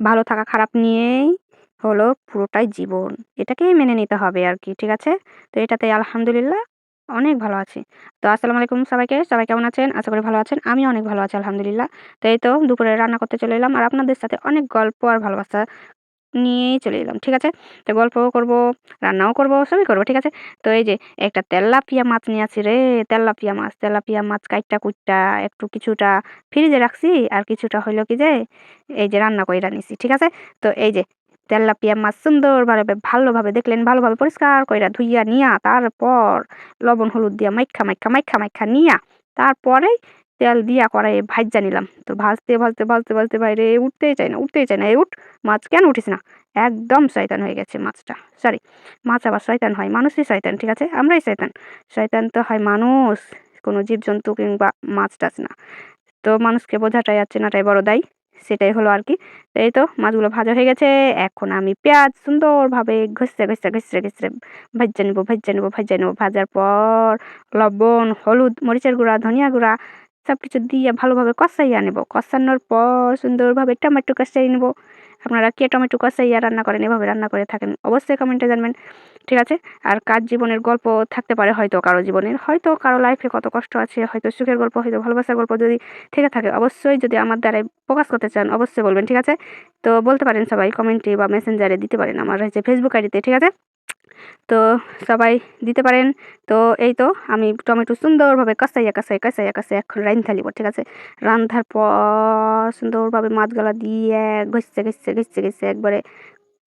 ভালো থাকা খারাপ নিয়েই হলো পুরোটাই জীবন। এটাকেই মেনে নিতে হবে আর কি ঠিক আছে? তো এটাতে আলহামদুলিল্লাহ অনেক ভালো আছি। তো আসসালামু আলাইকুম সবাইকে, সবাই কেমন আছেন? আশা করি ভালো আছেন আমি অনেক ভালো আছি, আলহামদুলিল্লাহ। তো এই তো দুপুরে রান্না করতে চলে এলাম, আর আপনাদের সাথে অনেক গল্প আর ভালোবাসা নিয়েই চলে এলাম, ঠিক আছে? তো গল্পও করব, রান্নাও করব, সবই করব, ঠিক আছে? তো এই যে একটা তেলাপিয়া মাছ নিয়ে আসি রে, তেলাপিয়া মাছ তেলাপিয়া মাছ কাইটটা কুইটটা, একটু কিছুটা ফ্রিজে রাখছি, আর কিছুটা হইল কি যে এই যে রান্না করে নিছি, ঠিক আছে? তো এই যে তেলাপিয়া মাছ সুন্দরভাবে ভালোভাবে দেখলেন, ভালোভাবে পরিষ্কার কইরা ধুইয়া নিয়া, তারপর লবণ হলুদ দিয়া মাইখা মাইখা মাইখা মাইখা নিয়া, তারপরেই তেল দিয়া কড়াইয়ে ভাজা নিলাম। তো ভাজতে ভাজতে ভাজতে ভাজতে বাইরে উঠতেই চায় না, উঠতেই চায় না। এই উঠ, মাছ কেন উঠিস না? একদম শয়তান হয়ে গেছে মাছটা। সরি মাছ আবার শয়তান হয়, মানুষই শয়তান, ঠিক আছে? আমরাই শয়তান। শয়তান তো হয় মানুষ, কোনো জীবজন্তু কিংবা মাছ টাছ না। তো মানুষকে বোঝাটাই আর চেনাটাই বড় দায়, সেটাই হলো আর কি। এই তো মাছগুলো ভাজা হয়ে গেছে। এখন আমি পেঁয়াজ সুন্দরভাবে ঘষে ঘষে ঘষে ঘষে ভাজা নেব ভাজা নেব ভাজা নেব। ভাজার পর লবণ, হলুদ, মরিচের গুঁড়া, ধনিয়া গুঁড়া সব কিছু দিয়ে ভালোভাবে কষাইয়া নেব। কষানোর পর সুন্দরভাবে টমেটো কষাই নেব। আপনারা কে টমেটো কষাইয়া রান্না করেন, এভাবে রান্না করে থাকেন, অবশ্যই কমেন্টে জানবেন। ঠিক আছে? আর কার জীবনের গল্প থাকতে পারে হয়তো কারও জীবনের, হয়তো কারও লাইফে কত কষ্ট আছে, হয়তো সুখের গল্প, হয়তো ভালোবাসার গল্প যদি থেকে থাকে, অবশ্যই যদি আমার দ্বারাই প্রকাশ করতে চান, অবশ্যই বলবেন, ঠিক আছে? তো বলতে পারেন সবাই, কমেন্টে বা মেসেঞ্জারে দিতে পারেন আমার হচ্ছে ফেসবুক আইডিতে, ঠিক আছে? তো সবাই দিতে পারেন। তো এই তো আমি টমেটো সুন্দরভাবে কষাইয়া কষাই কষাইয়া কষাই এখন রান্ধা লিব ঠিক আছে? রান্ধার পর সুন্দরভাবে মাছগুলো দিয়ে ঘষছে ঘষছে ঘষছে ঘষছে একবারে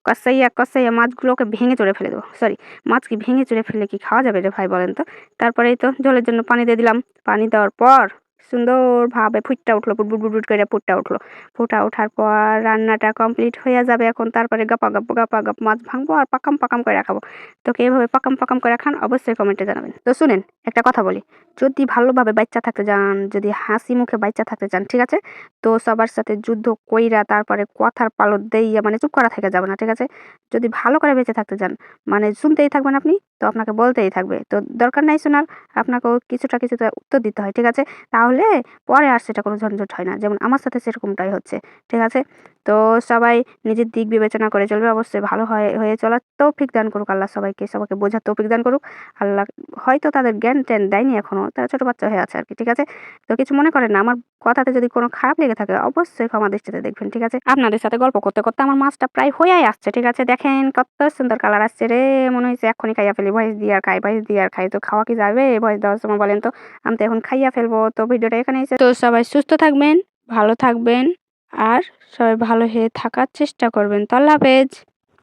কষাইয়া কষাইয়া মাছগুলোকে ভেঙে চড়ে ফেলে দেবো। সরি মাছ কি ভেঙে চড়ে ফেলে কি খাওয়া যাবে রে ভাই বলেন তো? তারপরেই তো জলের জন্য পানি দিয়ে দিলাম। পানি দেওয়ার পর সুন্দরভাবে ফুটটা উঠল, বুট বুট বুট করে ফুটটা উঠল। ফুটা ওঠার পর রান্নাটা কমপ্লিট হয়ে যাবে এখন, তারপরে গাপা গাপ গাপা গাপ মাছ ভাঙবো আর পাকাম পাকাম করে রাখাবো তোকে এভাবে পাকাম পাকাম করে খান, অবশ্যই কমেন্টে জানাবেন। তো শুনেন, একটা কথা বলি, যদি ভালোভাবে বাচ্চা থাকতে যান যদি হাসি মুখে বাচ্চা থাকতে চান, ঠিক আছে? তো সবার সাথে যুদ্ধ কইরা তারপরে কথার পালট দেইয়া মানে চুপ করা থেকে যাবে না, ঠিক আছে? যদি ভালো করে বেঁচে থাকতে চান মানে শুনতেই থাকবেন আপনি তো আপনাকে বলতেই থাকবে। তো দরকার নাই শোনার আপনাকেও কিছুটা কিছুটা উত্তর দিতে হয়, ঠিক আছে? তাহলে পরে আর সেটা কোনো ঝঞ্ঝট হয় না। যেমন আমার সাথে সেরকমটাই হচ্ছে, ঠিক আছে? তো সবাই নিজের দিক বিবেচনা করে চলবে। অবশ্যই ভালো হয়ে হয়ে চলার তৌফিক দান করুক আল্লাহ সবাইকে সবাইকে বোঝার তৌফিক দান করুক। আল্লাহ হয়তো তাদের জ্ঞান ট্যান দেয়নি এখনও তারা ছোটো বাচ্চা হয়ে আছে আর কি ঠিক আছে? তো কিছু মনে করেন না, আমার কথাতে যদি কোনো খারাপ লেগে থাকে অবশ্যই ক্ষমা দৃষ্টিতে দেখবেন, ঠিক আছে? আপনাদের সাথে গল্প করতে করতে আমার মাছটা প্রায় হয়েই আসছে, ঠিক আছে? দেখেন কত সুন্দর কালার আসছে রে, মনে হয়েছে এখনই খাইয়া ফেলি, ভয়েস দিয়ে আর খাই, ভয়েস দিয়ে আর খাই, তো খাওয়া কি যাবে? ভয়েস দেওয়ার সময় বলেন তো, আমি তো এখন খাইয়া ফেলব, তো ভিডিওটা এখানে তো সবাই সুস্থ থাকবেন, ভালো থাকবেন। আর সবাই ভালো হয়ে থাকার চেষ্টা করবেন। তো আল্লাহ হাফেজ।